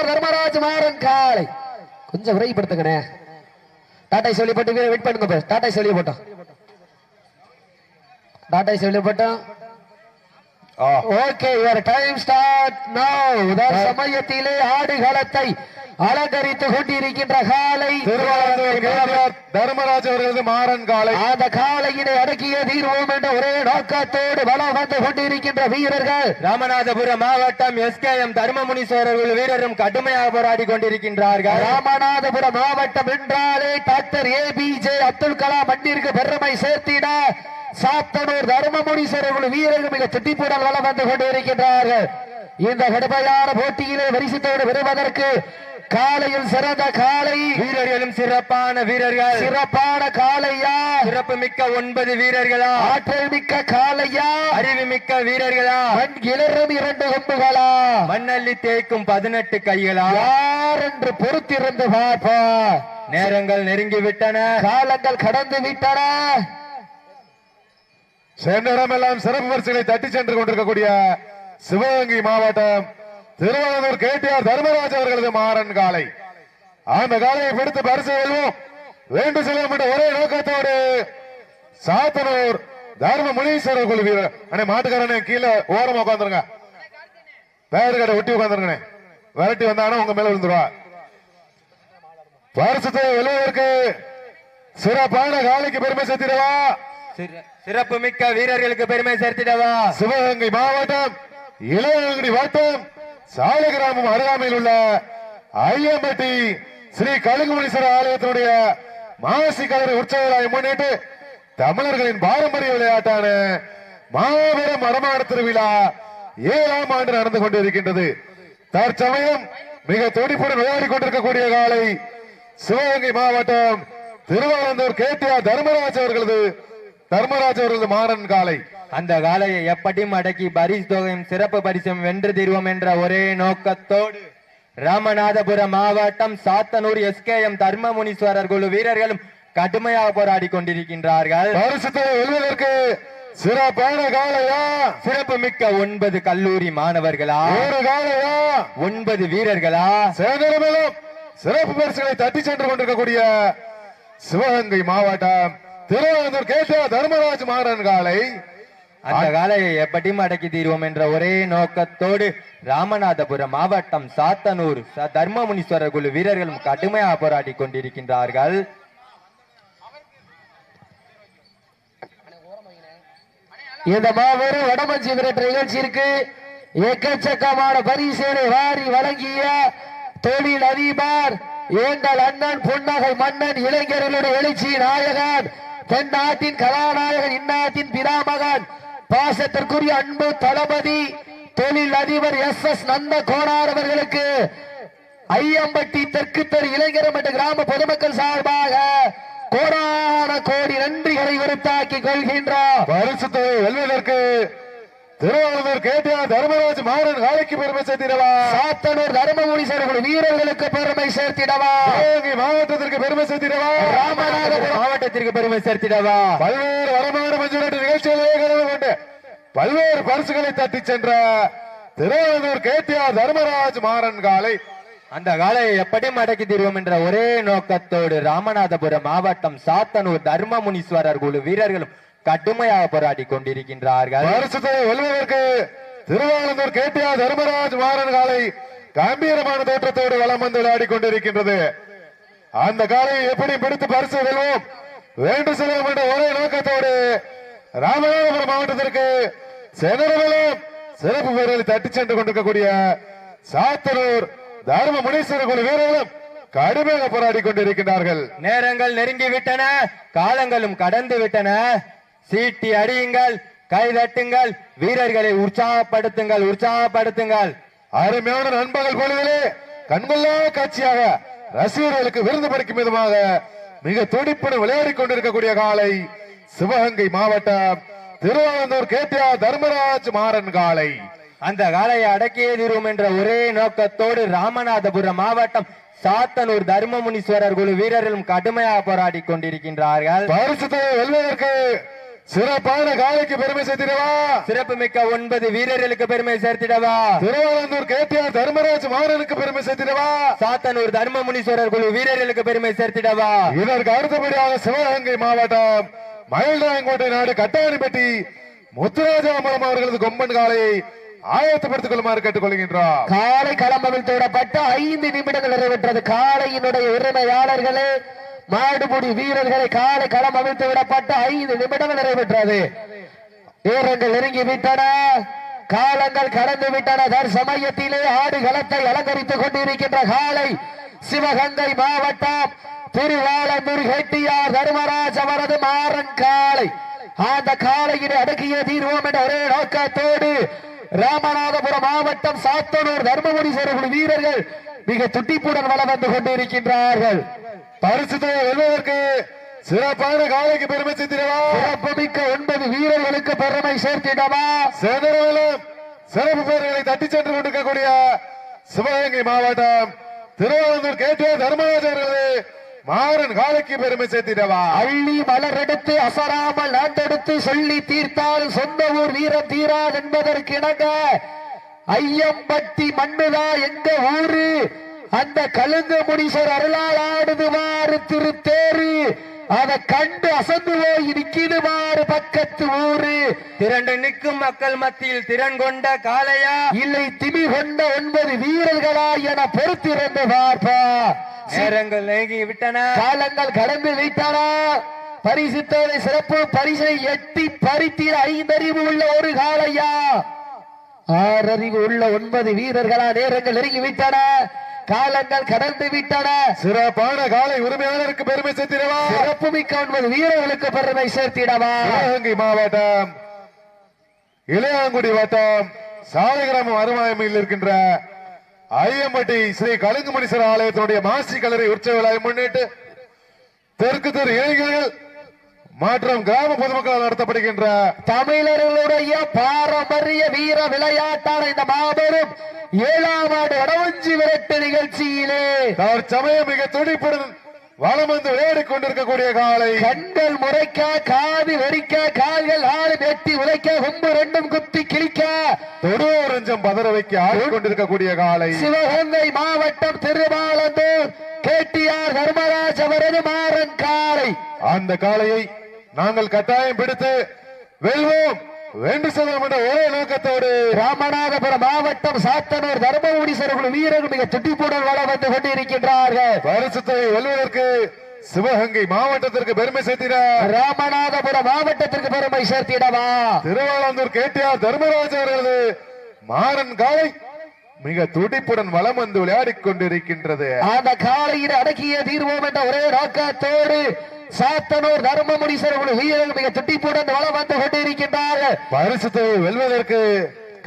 தர்மராஜ் மாறன் காலை. கொஞ்சம் விரைப்படுத்துங்கண்ணே டாட்டா சொல்லி போட்டு வெயிட் பண்ணுங்க. டாட்டா சொல்லி போட்டோம் டாட்டா சொல்லி போட்டோம் okay your time start now சமயத்திலே ஆடுகளத்தை அலங்கரித்துக் கொண்டிருக்கின்ற காலை தர்மராஜ் அவர்களது மாறன் காலை. அந்த காலையினை அடக்கிய தீர்வோம் என்ற ஒரே நோக்கத்தோடு வலம் வந்து கொண்டிருக்கின்ற வீரர்கள் ராமநாதபுரம் மாவட்டம் எஸ்கேஎம் தர்மமுனீஸ்வரர்கள் வீரரும் கடுமையாக போராடி கொண்டிருக்கின்றார்கள். ராமநாதபுரம் மாவட்டம் என்றாலே doctor A P J Abdul Kalam மண்ணிற்கு பெருமை சேர்த்திட சாத்தனூர் தர்மமுனீஸ்வரர்கள் வீரர்கள் மிக திட்டிப்புடன் வளம் வந்து கொண்டிருக்கின்றார்கள். இந்த கடுமையான போட்டியிலே வரிசத்தோடு வருவதற்கு காலையில் சிறந்த காலை. வீரர்களும் சிறப்பான வீரர்கள். சிறப்பான காலையா. சிறப்பு மிக்க ஒன்பது வீரர்களா. ஆற்றல் மிக்க காலையா. அறிவு மிக்க வீரர்களா. மண் கிளறும் இரண்டு கொம்புகளா. மண்ணள்ளி தேய்க்கும் பதினெட்டு கைகளா. யார் என்று பொறுத்திருந்து பார்ப்பா. நேரங்கள் நெருங்கி விட்டன காலங்கள் கடந்து விட்டன. சென்ற இடமெல்லாம் சிறப்பு பரிசுகளை தட்டி சென்று கொண்டிருக்கக்கூடிய சிவகங்கை மாவட்டம் திருவாரூர் கேடிஆர் தர்மராஜ் அவர்களது மாறன் காலை. அந்த காலையை பிடித்து பரிசு வெல்வோம். வேண்டு செல்வோம் என்ற ஒரே நோக்கத்தோடு சாத்தனூர் தர்ம முனீஸ்வரர் குழு வீரர். அண்ணே மாட்டுக்காரனே கீழே ஓரமா உட்காந்துருங்க பேரு கடை ஒட்டி உட்காந்துருங்கண்ணே விரட்டி வந்தானா உங்க மேல விழுந்துருவா. பரிசத்தை வெல்வதற்கு சிறப்பான காலைக்கு பெருமை சேர்த்திடவா? சிற- சிறப்பு மிக்க வீரர்களுக்கு பெருமை சேர்த்திடவா? சிவகங்கை மாவட்டம் இளையங்கிரி வட்டம் சாலை கிராமம் அருகாமையில் உள்ள ஐயம்பட்டி ஸ்ரீ கழுகுமணீஸ்வரர் ஆலயத்தினுடைய மாசி கலரி உற்சவராய் முன்னிட்டு தமிழர்களின் பாரம்பரிய விளையாட்டான மாபெரும் மரமாட திருவிழா ஏழாம் ஆண்டு நடந்து கொண்டிருக்கின்றது. தற்சமயம் மிக துடிப்புடன் விளையாடி கொண்டிருக்கக்கூடிய காலை சிவகங்கை மாவட்டம் திருவாரூர் கேடிஆர் தர்மராஜ் அவர்களது தர்மராஜ் அவர்களது மாறன் காலை. அந்த காலையை எப்படியும் அடக்கி பரிசு தொகையும் சிறப்பு பரிசும் வென்று தீர்வோம் என்ற ஒரே நோக்கத்தோடு ராமநாதபுரம் மாவட்டம் சாத்தனூர் எஸ்கேஎம் தர்மமுனீஸ்வரர் குழு வீரர்களும் கடுமையாக போராடி கொண்டிருக்கின்றார்கள். வெல்வதற்கு சிறப்பான காலையா? சிறப்பு மிக்க ஒன்பது கல்லூரி மாணவர்களா? ஒரு காலையா? ஒன்பது வீரர்களா? சேதனமெல்லாம் சிறப்பு பரிசுகளை தட்டி சென்று கொண்டிருக்கக்கூடிய சிவகங்கை மாவட்டம் திருவாரூர் கேட்ட தர்மராஜ் மாறன் காலை அந்த காலையை எப்படியும் அடக்கி தீர்வோம் என்ற ஒரே நோக்கத்தோடு ராமநாதபுரம் மாவட்டம் சாத்தனூர் தர்மமுனீஸ்வரர் குழு வீரர்களும் கடுமையாக போராடி கொண்டிருக்கின்றார்கள். இந்த மாபெரும் வடமஞ்சி விரட்டு நிகழ்ச்சியிற்கு எக்கச்சக்கமான பரிசீலை வாரி வழங்கிய தொழில் அதிபர் எங்கள் அண்ணன் புன்னகை மன்னன் இளைஞர்களுடைய எழுச்சி நாயகன் தென்னாட்டின் கலாநாயகன் இந்நாட்டின் பிதாமகன் பாசத்திற்குரிய அன்பு தளபதி தொழில் அதிபர் எஸ் எஸ் நந்த கோனார் அவர்களுக்கு ஐயம்பட்டி தெற்கு தெரு இளைஞர் மற்றும் கிராம பொதுமக்கள் சார்பாக கோடான கோடி நன்றிகளை உறுத்தாக்கி கொள்கின்றோம். பரிசுத்தை வெல்வதற்கு திருவாரூர் கேட்ட தர்மராஜ் மாறன் காலைக்கு பெருமை சேர்த்திடவா? சாத்தனூர் தர்மபுரீஸ்வரர்கள் வீரர்களுக்கு பெருமை சேர்த்திடவா? மாவட்டத்திற்கு பெருமை சேர்த்திடவா? ராமநாதபுரம் மாவட்டத்திற்கு பெருமை சேர்த்திடவா? பல்வேறு வரமாடு மஞ்சுநாட்டு நிகழ்ச்சிகளை கலந்து கொண்டு பல்வேறு பரிசுகளை தட்டி சென்ற திருவாரூர் கேடிஆர் தர்மராஜ் மாறன் காலை அந்த காலையை எப்படியும் அடக்கி தீர்வோம் என்ற ஒரே நோக்கத்தோடு ராமநாதபுரம் மாவட்டம் சாத்தனூர் தர்மமுனீஸ்வரர் குழு வீரர்களும் கடுமையாக போராடி கொண்டிருக்கின்றார்கள். பரிசுத்தை வெல்வதற்கு திருவாரூர் கேடிஆர் தர்மராஜ் மாறன் காலை கம்பீரமான தோற்றத்தோடு வலம் வந்து விளையாடி கொண்டிருக்கின்றது. அந்த காலையை எப்படி பிடித்து பரிசு வெல்வோம். வேண்டு செல்வோம் என்ற ஒரே நோக்கத்தோடு ராமநாதபுரம் மாவட்டத்திற்கு செனரவலம் சிறப்பு வீரர்களை தட்டி சென்று கொண்டிருக்கக்கூடிய சாத்தனூர் தர்ம முனீஸ்வரர் குழு வீரர்களும் கடுமையாக போராடி கொண்டிருக்கின்றார்கள். நேரங்கள் நெருங்கி விட்டன காலங்களும் கடந்து விட்டன சீட்டி அடியுங்கள் கைதட்டுங்கள் வீரர்களை உற்சாகப்படுத்துங்கள் உற்சாகப்படுத்துங்கள். அருமையான நண்பர்கள் பொழுதிலே கண்கொள்ளா காட்சியாக ரசிகர்களுக்கு விருந்து படைக்கும் விதமாக மிக துடிப்புடன் விளையாடி கொண்டிருக்கக்கூடிய காலை சிவகங்கை மாவட்டம் திருவாரூர் கேட்டியார் தர்மராஜ் மாறன் காலை. அந்த காலையை அடக்கியே தீரும் என்ற ஒரே நோக்கத்தோடு ராமநாதபுரம் மாவட்டம் சாத்தனூர் தர்மமுனீஸ்வரர் குழு வீரர்களும் கடுமையாக போராடி கொண்டிருக்கின்றார்கள். பரிசுத்தை வெல்வதற்கு சிறப்பான காலைக்கு பெருமை சேர்த்திடவா? சிறப்பு மிக்க ஒன்பது வீரர்களுக்கு பெருமை சேர்த்திடவா? திருவாரந்தூர் கேட்டியார் தர்மராஜ் மாறனுக்கு பெருமை சேர்த்திடவா? சாத்தனூர் தர்மமுனீஸ்வரர் குழு வீரர்களுக்கு பெருமை சேர்த்திடவா? இதற்கு அடுத்தபடியாக சிவகங்கை மாவட்டம் மயில்ராயங்கோட்டை நாடு கட்டாணிப்பட்டி முத்துராஜா அம்பலம் அவர்களது கொம்பன் காலையை ஆயத்தப்படுத்திக் கொள்ளுமாறு கேட்டுக்கொள்கின்றார். காலை களம்பவில் தோடப்பட்ட ஐந்து நிமிடங்கள் நிறைவேற்றது. காலையினுடைய உரிமையாளர்களே மாடுபுடி வீரர்களை காலை களம் அமைத்து விடப்பட்ட ஐந்து நிமிடங்கள் நிறைவேற்றது. வீரர்கள் நெருங்கி விட்டன. காலங்கள் கடந்து விட்டன. தற்சமயத்திலே ஆடு களத்தை அலங்கரித்துக் கொண்டிருக்கின்ற காலை சிவகங்கை மாவட்டம் திருவாளந்தூர் ஹெட்டியார் தர்மராஜ் அவரது மாறன் காலை. அந்த காலையினை அடக்கிய தீர்வோம் என்ற ஒரே நோக்கத்தோடு ராமநாதபுரம் மாவட்டம் சாத்தனூர் தர்மபுரி சேரக்கூடிய வீரர்கள் மிக துட்டிப்புடன் வளம் வந்து கொண்டிருக்கின்றார்கள். பரிசு தொகை வெல்வதற்கு சிறப்பான காலைக்கு பெருமை சேர்த்திடவா? சிறப்புமிக்க ஒன்பது வீரர்களுக்கு பெருமை சேர்த்திடவா? சேதனவலம் சிறப்பு பேர்களை தட்டி சென்று கொண்டிருக்கக்கூடிய சிவகங்கை மாவட்டம் திருவாரூர் கேட்டியார் தர்மராஜ் அவர்களது மாறன் காலைக்கு பெருமை சேர்த்திடவா? அள்ளி மலர் எடுத்து அசராமல் நாட்டெடுத்து சொல்லி தீர்த்தால் சொந்த ஊர் வீரம் தீராது என்பதற்கு இணங்க ஐயம்பட்டி மண்ணுதா எங்க ஊரு? அந்த கழுங்க முனீஸ்வர் அருளால் ஆடுதுவாறு திருத்தேரு அதை கண்டு அசந்து போய் நிக்கிடுவாறு பக்கத்து ஊரு. திரண்டு நிற்கும் மக்கள் மத்தியில் திறன் கொண்ட காளையா? இல்லை திமி கொண்ட ஒன்பது வீரர்களா என பொறுத்திருந்து பார்ப்பா. நேரங்கள் நெருங்கி விட்டன. காலங்கள் கடந்து விட்டன பரிசுத்தோடு சிறப்பு பரிசை எட்டி பறித்திட ஐந்தறிவு உள்ள ஒரு காலையா ஆறறிவு உள்ள ஒன்பது வீரர்களா நேரங்கள் நெருங்கி விட்டன. காலங்கள் கடந்து விட்டன. சிறப்பான காலை உரிமையாளருக்கு பெருமை சேர்த்திடவா? சிறப்பு மிக்க ஒன்பது வீரர்களுக்கு பெருமை சேர்த்திடவா? சிவகங்கை மாவட்டம் இளையாங்குடி வட்டம் சாலை கிராமம் அருமாயமையில் இருக்கின்ற ஐயம்பட்டி ஸ்ரீ கலுங்குமணீஸ்வரர் ஆலயத்தினுடைய மாசி கலரை உற்சவ விழாவை முன்னிட்டு தெற்கு தெரு இளைஞர்கள் மற்றும் கிராம பொதுமக்களால் நடத்தப்படுகின்ற தமிழர்களுடைய பாரம்பரிய வீர விளையாட்டான இந்த மாபெரும் ஏழாம் ஆண்டு வடவஞ்சி விரட்டு நிகழ்ச்சியிலே தற்சமயம் மிக துடிப்புடன் வலம் வந்து விளையாடிக் கொண்டிருக்கக்கூடிய காலை கண்கள் முறைக்க காது வெடிக்க கால்கள் ஆறு நெட்டி உழைக்க கொம்பு ரெண்டும் குத்தி கிழிக்க. தொடுவோரஞ்சம் பதற வைக்க ஆடிக்கொண்டிருக்கக்கூடிய காலை சிவகங்கை மாவட்டம் திருமாலந்தூர் கேட்டியார் தர்மராஜ் அவரது மாறன் காலை. அந்த காளையை நாங்கள் கட்டாயம் பிடித்து வெல்வோம். வென்று செல்வோம் என்ற ஒரே நோக்கத்தோடு ராமநாதபுரம் மாவட்டம் சாத்தனூர் தர்மபுரி சரகுழு வீரர்கள் மிக துட்டிப்புடன் வள வந்து கொண்டிருக்கின்றார்கள். பரிசுத்தை வெல்வதற்கு சிவகங்கை மாவட்டத்திற்கு பெருமை சேர்த்திட ராமநாதபுரம் மாவட்டத்திற்கு பெருமை சேர்த்திடவா? திருவாளந்தூர் கேட்டியார் தர்மராஜ் அவர்களது மாறன் காலை மிக துடிப்புடன் வலம் வந்து விளையாடிக் கொண்டிருக்கின்றது. அந்த காலையில் அடக்கிய தீர்வோம் என்ற ஒரே நோக்கத்தோடு சாத்தனூர் தர்மமுனீஸ்வரர் வீரர்கள் மிக துட்டிப்புடன் வளம் வந்து கொண்டிருக்கின்றார்கள் பரிசுத்தை வெல்வதற்கு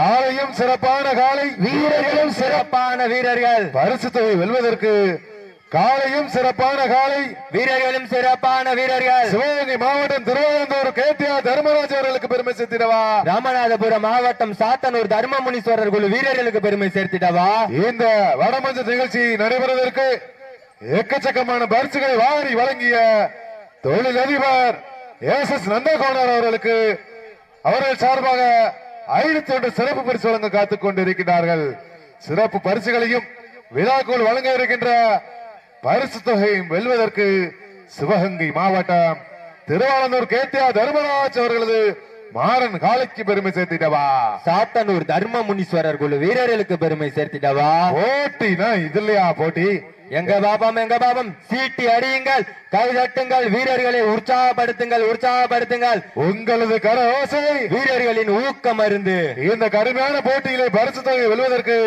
காலையும் சிறப்பான காலை. வீரர்களும் சிறப்பு சிறப்பான வீரர்கள். பரிசுத்தை வெல்வதற்கு காலையும் சிறப்பான காலை. வீரர்களும் சிறப்பான வீரர்கள். சிவகங்கை மாவட்டம் திருவாரூர் கேட்டியார் தர்மராஜ் அவர்களுக்கு பெருமை சேர்த்திடவா? ராமநாதபுரம் மாவட்டம் சாத்தனூர் தர்மமுனீஸ்வரர் குழு வீரர்களுக்கு பெருமை சேர்த்திடவா? இந்த வடமஞ்ச நிகழ்ச்சி நடைபெறுவதற்கு எக்கச்சக்கமான பரிசுகளை வாரி வழங்கிய தொழிலதிபர் எஸ் எஸ் நந்தகோணர் அவர்களுக்கு அவர்கள் சார்பாக ஐநூத்தி ஒன்று சிறப்பு பரிசு வழங்க காத்துக் கொண்டிருக்கிறார்கள். சிறப்பு பரிசுகளையும் விழாக்குள் வழங்க இருக்கின்ற பரிசு தொகையும் வெல்வதற்கு சிவகங்கை மாவட்டம் திருவாளனூர் கேத்தியா தர்மராஜ் அவர்களது மாறன் காலைக்கு பெருமை சேர்த்திடவா? சாத்தனூர் தர்மமுனீஸ்வரர் குழு வீரர்களுக்கு பெருமை சேர்த்திடவா? போட்டினா இதுலயா போட்டி? எங்க பாபம் எங்க பாபம்? சீட்டி அடியுங்கள் கை தட்டுங்கள் வீரர்களை உற்சாகப்படுத்துங்கள் உற்சாகப்படுத்துங்கள். உங்களது கர ஓசை வீரர்களின் ஊக்கம் அருந்து. இந்த கடுமையான போட்டியிலே பரிசு தொகை வெல்வதற்கு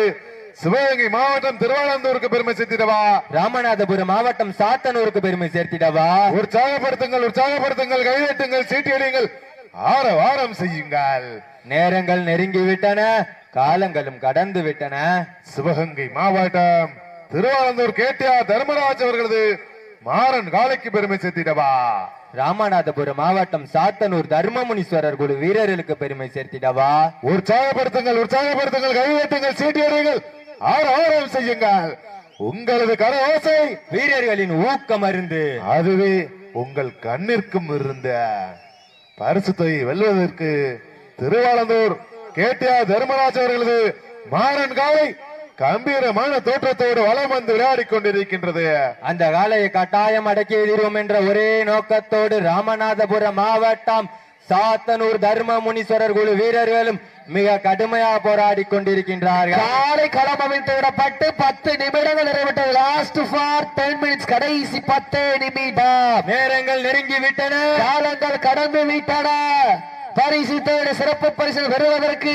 சிவகங்கை மாவட்டம் திருவாளந்தூருக்கு பெருமை சேர்த்திடவா? ராமநாதபுரம் மாவட்டம் சாத்தனூருக்கு பெருமை சேர்த்திடவா? உற்சாகப்படுத்துங்கள் உற்சாகப்படுத்துங்கள் கைதட்டுங்கள் சீட்டி அடியுங்கள். ஆர வாரம் செய்யுங்கள். நேரங்கள் நெருங்கி விட்டன காலங்களும் கடந்து விட்டன சிவகங்கை மாவட்டம் திருவாளந்தூர் கேட்டியார் தர்மராஜ் அவர்களது மாறன் காலைக்கு பெருமை சேர்த்திடவா? ராமநாதபுரம் மாவட்டம் சாத்தனூர் தர்மமுனீஸ்வரர் குழு வீரர்களுக்கு பெருமை சேர்த்திடவா? உற்சாகப்படுத்துங்கள் உற்சாகப்படுத்துங்கள் கைதட்டுங்கள் சீட்டி அடியுங்கள். ஆர வாரம் செய்யுங்கள். உங்களது கர ஓசை வீரர்களின் ஊக்கம் அருந்து அதுவே உங்கள் கண்ணிற்கும் இருந்த. பரிசு வெல்வதற்கு திருவாளந்தூர் கேட்டியார் தர்மராஜ் அவர்களது மாறன் காலை கம்பீரமான தோற்றத்தோடு வளம் வந்து விளையாடி கொண்டிருக்கின்றது. அந்த காலையை கட்டாயம் அடக்கி எதிர்வோம் என்ற ஒரே நோக்கத்தோடு ராமநாதபுரம் மாவட்டம் சாத்தனூர் தர்ம முனீஸ்வரர் குழு வீரர்களும் மிக கடுமையா போராடி கொண்டிருக்கின்றார்கள். காலை களம் அமைத்து விடப்பட்டு பத்து நிமிடங்கள் நிறைவேற்றது. லாஸ்ட் ஃபார் டென் மினிட்ஸ் கடைசி பத்து நிமிடம். நேரங்கள் நெருங்கி விட்டன காலங்கள் கடந்து விட்டன. பரிசு தேடி சிறப்பு பரிசு பெறுவதற்கு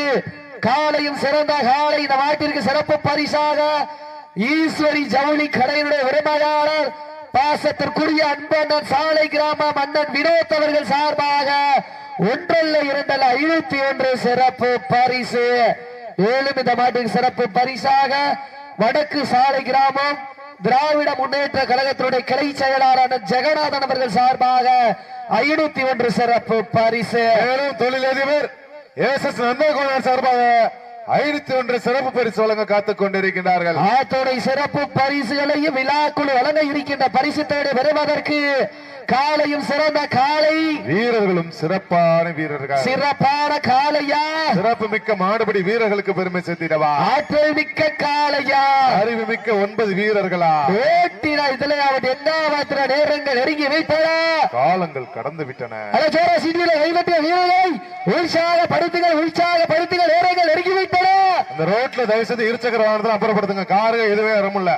காலையும் சிறந்த காலை. இந்த நாட்டிற்கு சிறப்பு பரிசாக ஈஸ்வரி ஜவுளி கடையினுடைய உரிமையாளர் பாசத்திற்குரிய அன்பண்ணன் சாலை கிராம மன்னன் வினோத் அவர்கள் சார்பாக ஒன்றல்ல இரண்டல்ல ஐநூத்தி ஒன்று சிறப்பு பரிசு. மேலும் இந்த மாட்டுக்கு சிறப்பு பரிசாக வடக்கு சாலை கிராமம் திராவிட முன்னேற்ற கழகத்தினுடைய கிளை செயலாளர் ஜெகநாதன் அவர்கள் சார்பாக ஐநூத்தி ஒன்று சிறப்பு பரிசு. மேலும் தொழிலதிபர் எஸ் எஸ் நந்தகுமார் சார்பாக ஐநூத்தி ஒன்று சிறப்பு பரிசு வழங்க காத்துக் கொண்டிருக்கின்றார்கள். ஆத்தோடைய சிறப்பு பரிசுகளையும் விழாக்குழு வழங்க இருக்கின்ற பரிசு தேடி வருவதற்கு காலையும் சிறந்த காலை வீரர்களும் சிறப்பான வீரர்கள். சிறப்பான காளையா. சிறப்பு மிக்க மாடுபடி வீரர்களுக்கு பெருமை சேர்த்திடவா. ஆற்றல் மிக்க காளையா. அறிவு மிக்க ஒன்பது வீரர்களா. ஓட்டினா இதுல அவன் என்ன மாத்திர நேரங்கள் நெருங்கி வைத்தடா காலங்கள் கடந்து விட்டன. அட ஜோர சீட்டில கைவற்றிய வீரர்களை உற்சாகப்படுத்துங்கள் உற்சாகப்படுத்துங்கள் நேரங்கள் நெருங்கி வைத்தடா இந்த ரோட்ல தயவு செய்து இருசக்கர வாகனத்தை அப்புறப்படுத்துங்க. கார்கள் எதுவே வரமுல்ல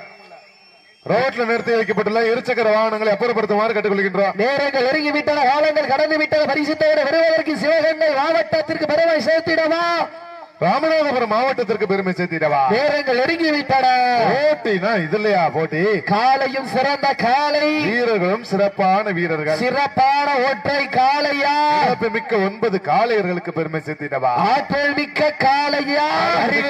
ரோட்ல நிறுத்தி வைக்கப்பட்டுள்ள இருசக்கர வாகனங்களை அப்புறப்படுத்துமாறு கேட்டுக்கொள்கின்றோம். நேரங்கள் நெருங்கி விட்டன காலங்கள் கடந்து விட்டன பரிசுத்தோடு வருவதற்கு சிவகங்கை மாவட்டத்திற்கு பெருமை சேர்த்திடவா ராமநாதபுரம் மாவட்டத்திற்கு பெருமை சேர்த்திடவா? நேரங்கள் நெருங்கி விட்டன. போட்டினா இது இல்லையா போட்டி? காலையும் சிறந்த காலை. வீரர்களும் சிறப்பான வீரர்கள். சிறப்பான ஒற்றை சிறப்பு மிக்க ஒன்பது காளையர்களுக்கு பெருமை சேர்த்திடவா? ஆற்றல் மிக்க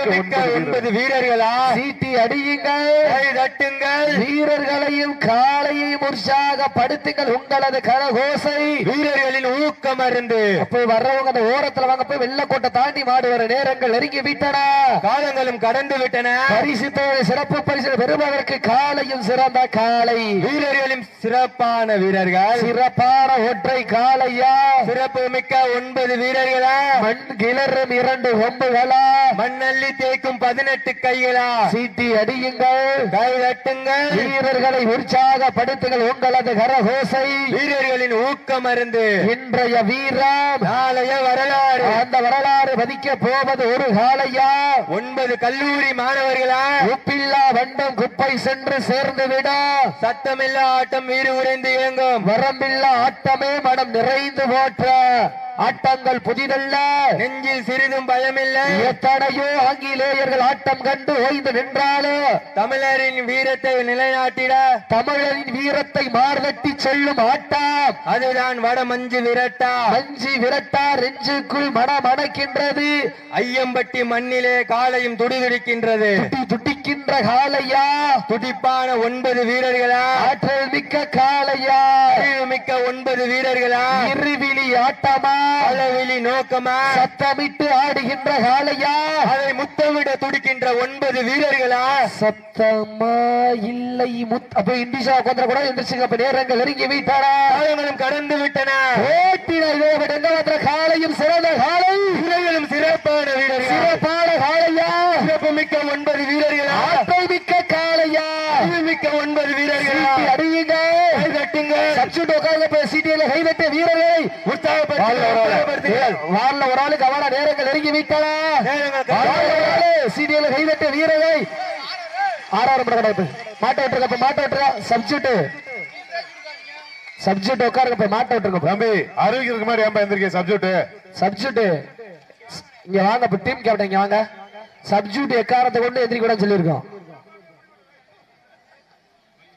மிக்க ஒன்பது வீரர்களா. சீட்டி அடியுங்கள். தட்டுங்கள். வீரர்களையும் காளையையும் உற்சாகப்படுத்துங்கள். உங்களது கரகோசை. வீரர்களின் ஊக்கம் அருந்து. போய் வர்றவங்க அந்த ஓரத்துல வாங்க போய் வெள்ளக்கோட்டை தாண்டி மாடு வர நேரங்கள் நெருங்கி விட்டன. காலங்களும் கடந்து விட்டன. பரிசு சிறப்பு பரிசு பெறுவதற்கு காலையும் சிறந்த காலை. வீரர்களும் சிறப்பான வீரர்கள். சிறப்பான ஒற்றை காளையா சிறப்பு மிக்க ஒன்பது வீரர்களா? மண் கிளறும் இரண்டு கொம்புகளா மண்ணள்ளி தேய்க்கும் பதினெட்டு கைகளா? சீட்டி அடியுங்கள். கை தட்டுங்கள் வீரர்களை உற்சாகப்படுத்துங்கள் உங்களது கரகோசை. வீரர்களின் ஊக்கம் அருந்து இன்றைய வீரம். நாளைய வரலாறு. அந்த வரலாறு மதிக்க போவது ஒரு காளையா ஒன்பது கல்லூரி மாணவர்களா? உப்பில்லா வண்டம் குப்பை சென்று சேர்ந்து விட சத்தமில்லா ஆட்டம் வீறு உறைந்து இயங்கும். வரம்பில்லா ஆட்டமே மனம் நிறைந்து போற்ற. ஆட்டங்கள் புதிதல்ல. நெஞ்சில் சிறிதும் பயமில்லை. எத்தனையோ ஆங்கிலேயர்கள் ஆட்டம் கண்டு ஓய்ந்து நின்றாலும் தமிழரின் வீரத்தை நிலைநாட்டிட. தமிழரின் வீரத்தை மார்தட்டி செல்லும் ஆட்டம். அதுதான் வட மஞ்சு விரட்டா. மஞ்சி விரட்டா நெஞ்சுக்குள் மனமணக்கின்றது ஐயம்பட்டி மண்ணிலே காலையும் துடிதுடிக்கின்றது. துடி துடிக்கின்ற காளையா? துடிப்பான ஒன்பது வீரர்களா? ஆற்றல் மிக்க அறிவு மிக்க ஒன்பது வீரர்களா? இருவிழி ஆட்டமா? அளவிலி நோக்கமா? சத்தமிட்டு ஆடுகின்ற காளையா? அதை முத்தமிட துடிக்கின்ற ஒன்பது வீரர்களா? சத்தமா இல்லை முத் அப்ப இண்டிஷா உட்காந்துட கூட எந்திரிச்சுங்க அப்ப நேரங்கள் நெருங்கி வீட்டாடா காலங்களும் கடந்து விட்டன. ஓட்டின இதோ எங்க மாத்திர காலையும் சிறந்த காலை வீரர்களும் சிறப்பான வீரர்களா? சிறப்பான காளையா? சிறப்பு மிக்க ஒன்பது வீரர்களா? ஆட்டை மிக்க அறிவு மிக்க ஒன்பது வீரர்களா? அடியுங்க. கை தட்டுங்கள் சப்ஸ்டியூட் உட்கார்ந்து சீட்டியில வீரர்களை உற்சாகப்படுத்துங்கள் வார்ல ஒரு ஆளு கவன நேரங்கள் நெருங்கி விட்டன சீட்டியில கைதட்ட வீரர்கள் ஆறாயிரம் கிடப்பு மாட்ட விட்டுருக்கப்ப மாட்ட விட்டுருக்க சப்ஜெக்ட். உட்காருங்க போய் மாட்ட விட்டுருங்க தம்பி அறிவிக்கிறதுக்கு மாதிரி ஏன்பா எந்திரிக்க? சப்ஜெக்ட். சப்ஜெக்ட். இங்க வாங்க டீம் கேப்டன் இங்க வாங்க. சப்ஜெக்ட் எக்காரத்தை கொண்டு எதிரிக்க கூடாதுன்னு சொல்லியிருக்கோம்.